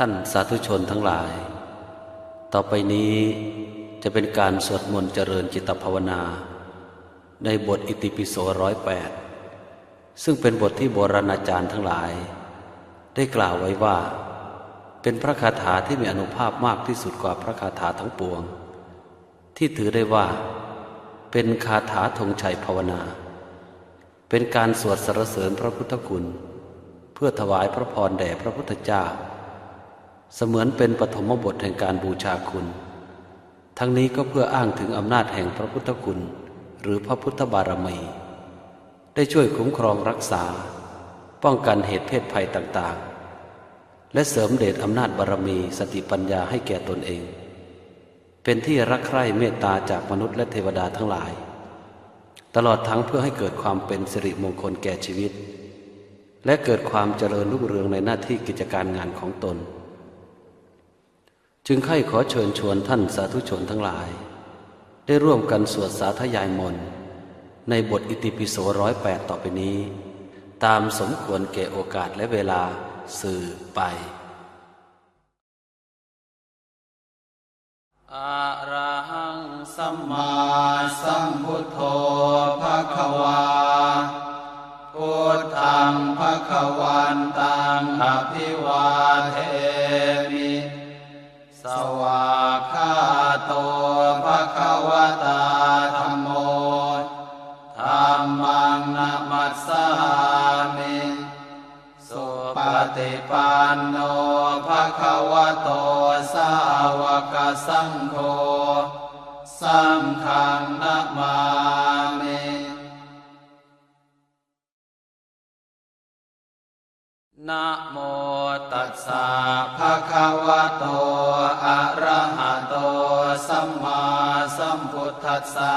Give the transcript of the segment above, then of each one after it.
ท่านสาธุชนทั้งหลาย ต่อไปนี้จะเป็นการสวดมนต์เจริญจิตภาวนา ในบทอิติปิโสร้อยแปดซึ่งเป็นบทที่โบราณอาจารย์ทั้งหลาย ได้กล่าวไว้ว่า เป็นพระคาถาที่มีอนุภาพมากที่สุดกว่าพระคาถาทั้งปวง ที่ถือได้ว่า เป็นคาถาธงชัยภาวนา เป็นการสวดสรรเสริญพระพุทธคุณ เพื่อถวายพระพรแด่พระพุทธเจ้า เสมือนเป็นปฐมบทแห่งการบูชาคุณ ทั้งนี้ก็เพื่ออ้างถึงอำนาจแห่งพระพุทธคุณ หรือพระพุทธบารมี ได้ช่วยคุ้มครองรักษา ป้องกันเหตุเพศภัยต่างๆ และเสริมเดชอำนาจบารมีสติปัญญาให้แก่ตนเอง เป็นที่รักใคร่เมตตาจากมนุษย์และเทวดาทั้งหลาย ตลอดทั้งเพื่อให้เกิดความเป็นสิริมงคลแก่ชีวิต และเกิดความเจริญรุ่งเรืองในหน้าที่กิจการงานของตน จึงใคร่ขอเชิญชวนท่านสาธุชนทั้งหลาย ได้ร่วมกันสวดสาธยายมนต์ในบทอิติปิโสร้อยแปดต่อไปนี้ ตามสมควรแก่โอกาสและเวลาสื่อไปอะระหังสัมมามาสัมพุทโธภะคะวาพุทธังภะคะวันตังอภิวาเท โนภะคะวะโตสาวกสังโฆสังฆังนะมามินะโมตัสสะสะภะคะวะโตอะระหะโตสัมมาสัมพุทธัสสะ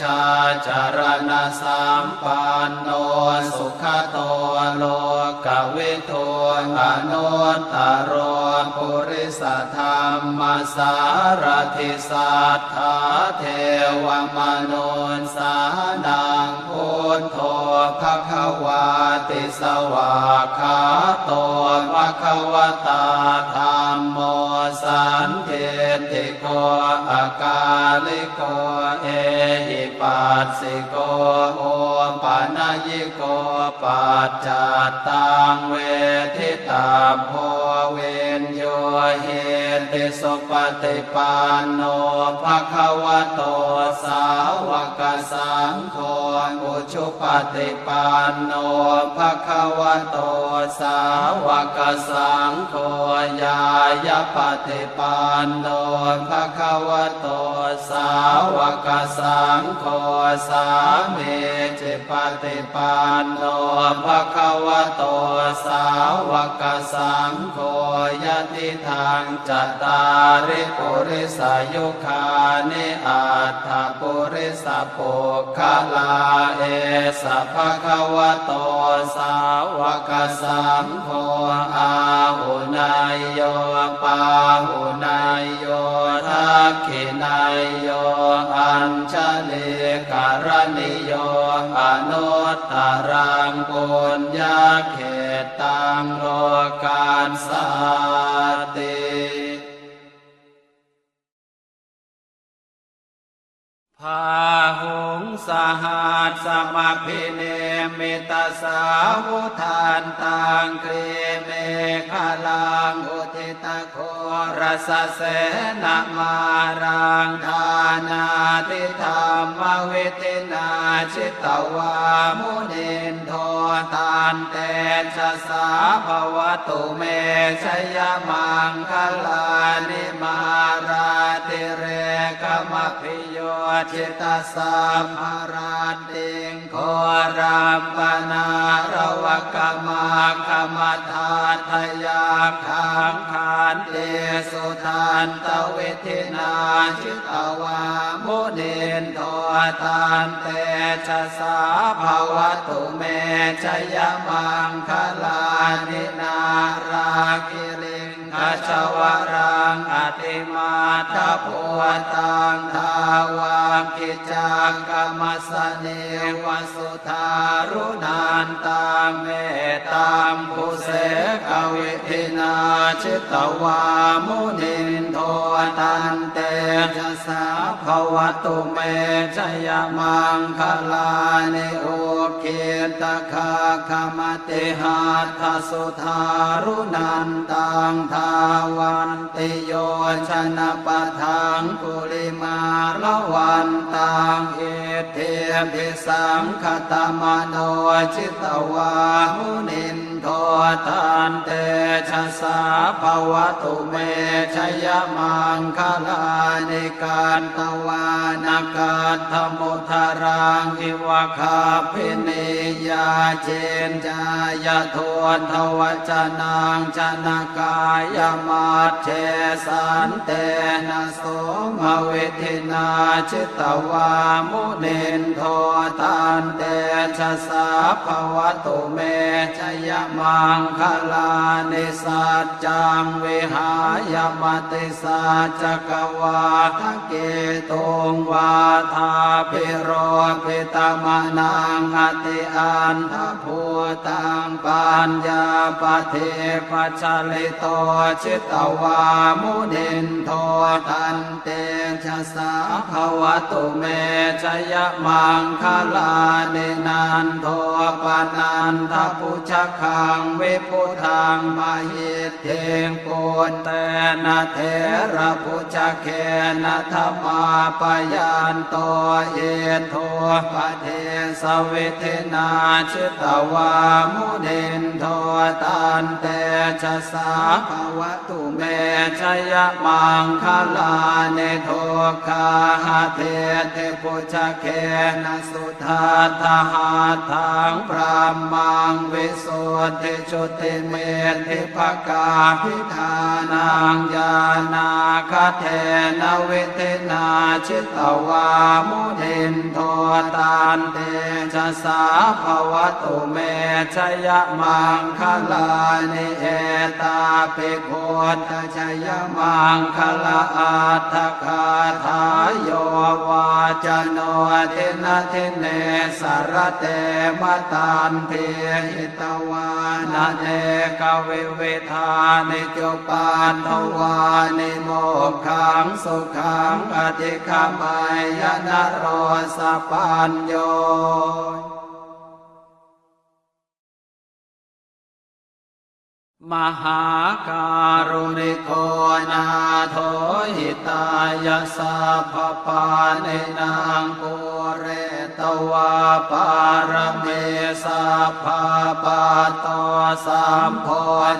ชาจารณะสัมปันโนสุขโตโลกวิทูอนุตตรโรปุริสธรรมสารทิสัทธาเทวมนุนสานังพุทโธภะคะวาติสวากขาโตภะคะวตาธรรมโมสันเทติโกอากาลิโก ปัสสิโกโอปานายิโกปัจจัตตังเวทิตาโพ ติสุปฏิปันโนภะคะวะโตสาวกสังโฆอุชุปฏิปันโนภะคะวะโตสาวกสังโฆยายปฏิปันโนภะคะวะโตสาวกสังโฆสามีจิปฏิปันโนภะคะวะโตสาวกสังโฆยะติทางจัตตาริปุริสายุคานิอัตถปุริสปุคลาเอสะภะคะวะโตสาวกสังโฆอาหุนายโยปาหุนายโยทักขินายโยอัญชลิการณิโยอนุตตรังปุญญาเขตตังโลกาสาาหงสหัสสมภิเนมิตาสาวุทานตังเครเมฆลังอุทิตโคร สเสนามารังทานาติธรรมวิตินาชิตวามุนินโทตานเตชะสาภวตุเมชยมังคลานิมาราติเรกมพิโยจิตสัมภาราติงโครามปนารวกมากรรมฐานทยาขังขา นเตสุทานตเวทินาชิตวามุนินโททานเตชะสาภาวตุเมชยมังคลานินาราคิลิงขชวรังอติมาตาปวตังทาวากิจังกรรมสเนวสุธารุนันตังเมตตามภูเส วิทินาชิตวามุนินโทตันเตชะสาภวตุเมชยมังคลานิโอเกตคาคมติหาทสุธารุนันตังทาวันติโยชนะปะทังกุลิมาละวันตังเอเทพิสังคตมโนจิตวามุนิน โททานเตชะสาภวตุเมชยมังคลานิการตวานากาธมุทารังอิวะคาพินิยาเจนจายทวนทวจนังจนกายมาเชสันเตนะโสมเวทินาจิตวามุนินโทตันเตชะสาภวตุเมชยมังคลานิสัจจังวิหายมติสัจกวาทะเกตุงวาทาพิโรปิตมนังอติอันทภูตังปัญญาปเทปัจลิโตชิตวามุนินโทตันเตชะสาภวตุเมชยมังคลานินันโทปนันทพุชคังวิพุทังมหิตเทงปุตเตนะเทระพุชเคนะธรรมาปยันโตเอโทปเทสวิเทนาชิตวามุนินโทตันเตชะสาภวตุเมชยมังคลาเนโทคาหาเทเทปุชเคนะสุทาทหาทังพระมังวิสุทธิจุติเมธิภกาพิธานังญานาคเทนวิเทนาชิตวามุนินโทตันเตชะสาภวตุเมชยมังคลานิเอตาปิโคตชยมังคลาอัตถคาทายโยวาจโนเทนะเทเนสารเตมตันเทหิตวานะเนกวิเวทานิจุปานทวานิโมกขังสุขังอธิคามายนโรสปัญโยมหาการุณิโกนาโทหิตายาสัพพปาเนนางปุ วาปารเมสัพพปาโตสัมโพ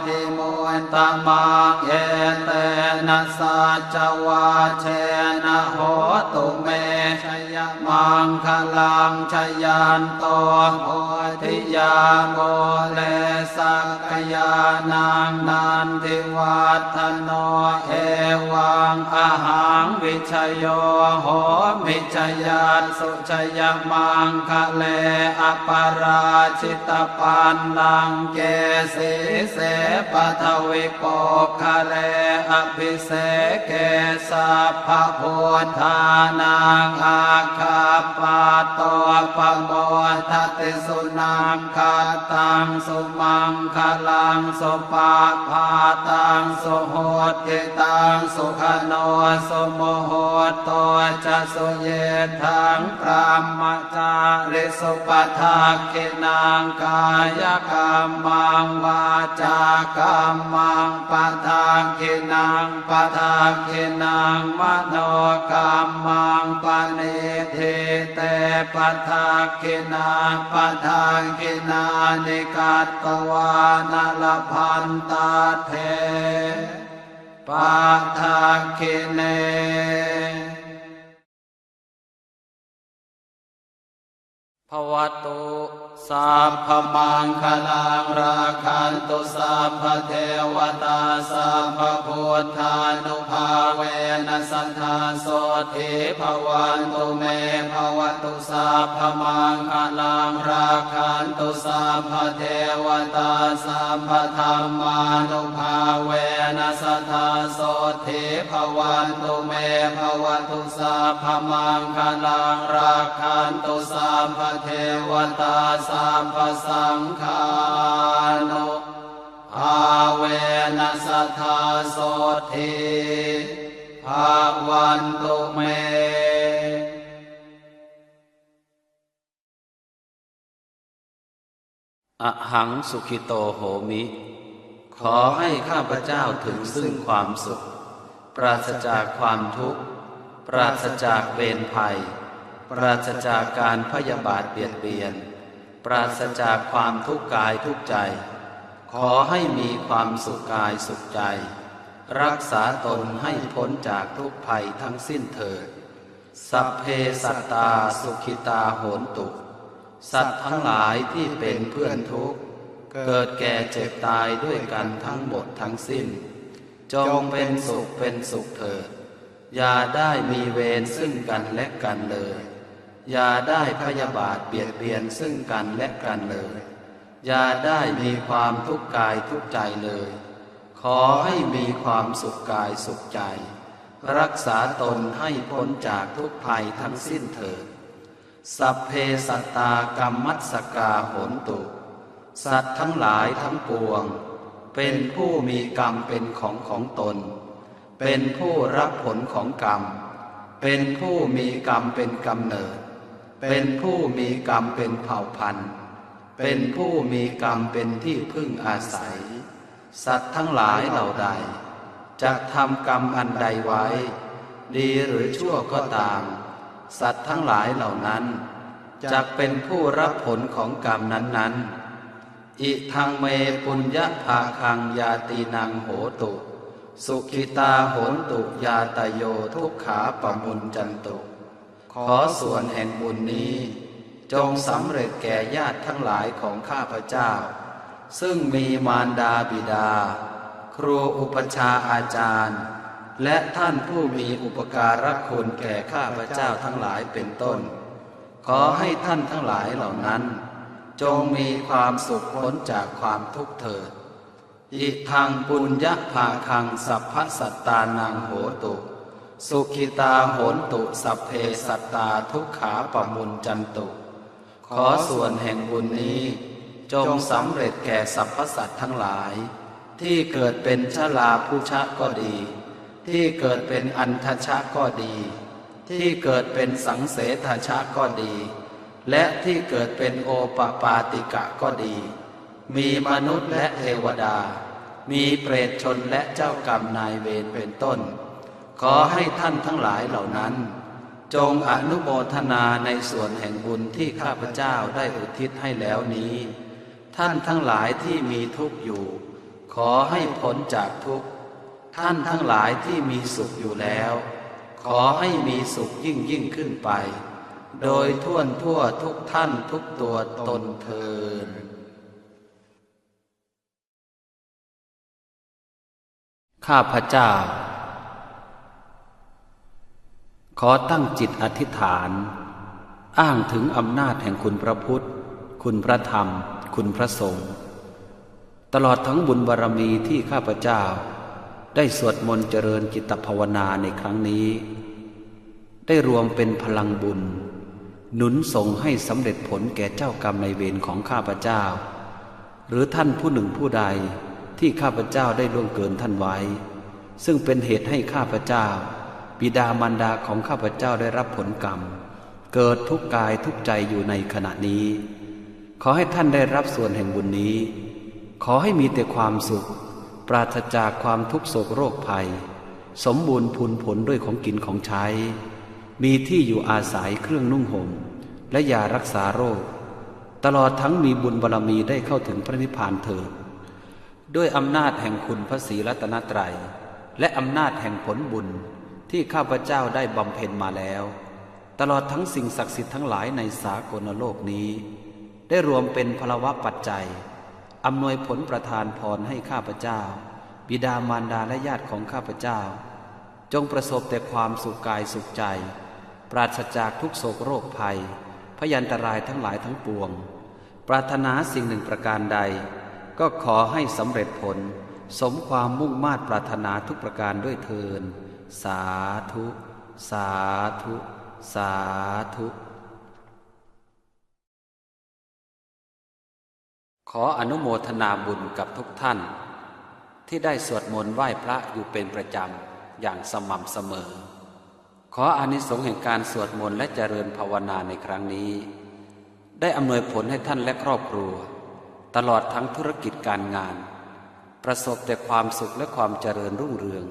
ธิมุนตมังเอเตนะสัจวาเชนะโหตุเมชยมังคลังชยันโตโห ธิยาโมเลสักยานังนันทิวัฒโนเอวังอาหังวิชยโยโหมิชยันสุชยมังคะเลอปาราชิตปันนังเกสีเสปทวิโปคะเลอภิเสเกสัพพะโพธานังอาคาปาโตปโมทติสุนงคาตังสุมังคลังสุปาพาตังสุโหติตังสุขโนสุโมโหโตจะสุเยทังพรหมจาริสุปทักขินังกายกรรมังวาจากรรมังปทักขินังปทักขินังมโนกรรมังปณิทิเตปทักขินาปทัางกินานิกัตตวานลพันตาเทปาทาคิเนภวตุ สัพพมังคลังราคันตุสัพพเทวตาสัพพพุทธานุภาเวนัสทธาโสทิภวันตุเมภวตุสัพพมังคลังราคันตุสัพพเทวตาสัพพธรรมานุภาเวนัสทธาโสทิภวันตุเมภวตุสัพพมังคลังราคันตุสัพพเทวตาสัพพสังฆานุอาเวนัสทธาโสทิภาวันตุเมอหังสุขิโตโหมิ ขอให้ข้าพเจ้าถึงซึ่งความสุข ปราศจากความทุกข์ ปราศจากเวรภัย ปราศจากการพยาบาทเบียดเบียน ปราศจากความทุกข์กายทุกใจ ขอให้มีความสุขกายสุขใจ รักษาตนให้พ้นจากทุกภัยทั้งสิ้นเถิด สัพเพสัตตาสุขิตาโหนตุ สัตว์ทั้งหลายที่เป็นเพื่อนทุกข์ เกิดแก่เจ็บตายด้วยกันทั้งหมดทั้งสิ้น จงเป็นสุขเป็นสุขเถิด อย่าได้มีเวรซึ่งกันและกันเลย อย่าได้พยาบาทเบียดเบียนซึ่งกันและกันเลย อย่าได้มีความทุกข์กายทุกใจเลย ขอให้มีความสุขกายสุขใจ รักษาตนให้พ้นจากทุกภัยทั้งสิ้นเถิด สัพเพสัตตากรรมัสสกาโหนตุ สัตว์ทั้งหลายทั้งปวง เป็นผู้มีกรรมเป็นของของตน เป็นผู้รับผลของกรรม เป็นผู้มีกรรมเป็นกำเนิด เป็นผู้มีกรรมเป็นเผ่าพันธุ์ เป็นผู้มีกรรมเป็นที่พึ่งอาศัย สัตว์ทั้งหลายเหล่าใด จะทำกรรมอันใดไว้ ดีหรือชั่วก็ตาม สัตว์ทั้งหลายเหล่านั้นจะเป็นผู้รับผลของกรรมนั้น ๆ อิทังเมปุญญาภาคังยาตีนังโหตุ สุขิตาโหนตุยาตโยทุกขาปมุนจันตุ ขอส่วนแห่งบุญนี้ จงสำเร็จแก่ญาติทั้งหลายของข้าพเจ้า ซึ่งมีมารดาบิดา ครูอุปชาอาจารย์ และท่านผู้มีอุปการะคุณแก่ข้าพเจ้าทั้งหลายเป็นต้น ขอให้ท่านทั้งหลายเหล่านั้น จงมีความสุขพ้นจากความทุกข์เถิดอิทังปุญญภาคังสัพพสัตตานังโหตุ สุขิตาโหนตุสัพเพสัตตาทุกขาปมุนจันตุ ขอส่วนแห่งบุญนี้ จงสำเร็จแก่สรรพสัตว์ทั้งหลาย ที่เกิดเป็นชลาผู้ชะก็ดี ที่เกิดเป็นอันทชะก็ดี ที่เกิดเป็นสังเสทชะก็ดี และที่เกิดเป็นโอปปาติกะก็ดี มีมนุษย์และเทวดา มีเปรตชนและเจ้ากรรมนายเวรเป็นต้น ขอให้ท่านทั้งหลายเหล่านั้น จงอนุโมทนาในส่วนแห่งบุญที่ข้าพเจ้าได้อุทิศให้แล้วนี้ ท่านทั้งหลายที่มีทุกข์อยู่ ขอให้พ้นจากทุกข์ ท่านทั้งหลายที่มีสุขอยู่แล้ว ขอให้มีสุขยิ่งยิ่งขึ้นไป โดยทั่วทั่วทุกท่านทุกตัวตนเทินข้าพเจ้า ขอตั้งจิตอธิษฐาน อ้างถึงอำนาจแห่งคุณพระพุทธ คุณพระธรรม คุณพระสงฆ์ตลอดทั้งบุญบารรมีที่ข้าพเจ้า ได้สวดมนต์เจริญจิตภาวนาในครั้งนี้ ได้รวมเป็นพลังบุญ หนุนส่งให้สำเร็จผลแก่เจ้ากรรมในเวรของข้าพเจ้า หรือท่านผู้หนึ่งผู้ใดที่ข้าพเจ้าได้ล่วงเกินท่านไว้ ซึ่งเป็นเหตุให้ข้าพเจ้า บิดามารดาของข้าพเจ้าได้รับผลกรรม เกิดทุกกายทุกใจอยู่ในขณะนี้ ขอให้ท่านได้รับส่วนแห่งบุญนี้ ขอให้มีแต่ความสุข ปราศจากความทุกโศกโรคภัย สมบูรณ์พูนผลด้วยของกินของใช้ มีที่อยู่อาศัยเครื่องนุ่งห่ม และยารักษาโรค ตลอดทั้งมีบุญบารรมีได้เข้าถึงพระนิพพานเถิดด้วยอำนาจแห่งคุณพระศรีรัตนตรัย และอำนาจแห่งผลบุญ ที่ข้าพเจ้าได้บำเพ็ญมาแล้ว ตลอดทั้งสิ่งศักดิ์สิทธิ์ทั้งหลายในสากลโลกนี้ ได้รวมเป็นพลวะปัจจัยอำนวยผลประทานพรให้ข้าพเจ้า บิดามารดาและญาติของข้าพเจ้า จงประสบแต่ความสุขกายสุขใจ ปราศจากทุกโศกโรคภัย พยันตรายทั้งหลายทั้งปวง ปรารถนาสิ่งหนึ่งประการใด ก็ขอให้สำเร็จผล สมความมุ่งมา่ปรารถนาทุกประการด้วยเทิน สาธุ สาธุ สาธุ ขออนุโมทนาบุญกับทุกท่าน ที่ได้สวดมนต์ไหว้พระอยู่เป็นประจำอย่างสม่ำเสมอ ขออานิสงส์แห่งการสวดมนต์และเจริญภาวนาในครั้งนี้ ได้อำนวยผลให้ท่านและครอบครัว ตลอดทั้งธุรกิจการงาน ประสบแต่ความสุขและความเจริญรุ่งเรือง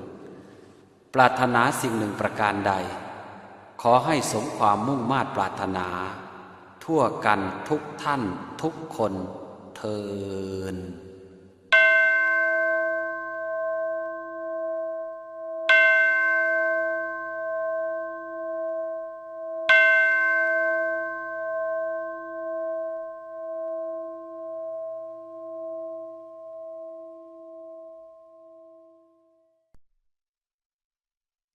รารถนาสิ่งหนึ่งประการใด ขอให้สมความมุ่งมา่ปรารถนา ทั่วกันทุกท่านทุกคนเทิน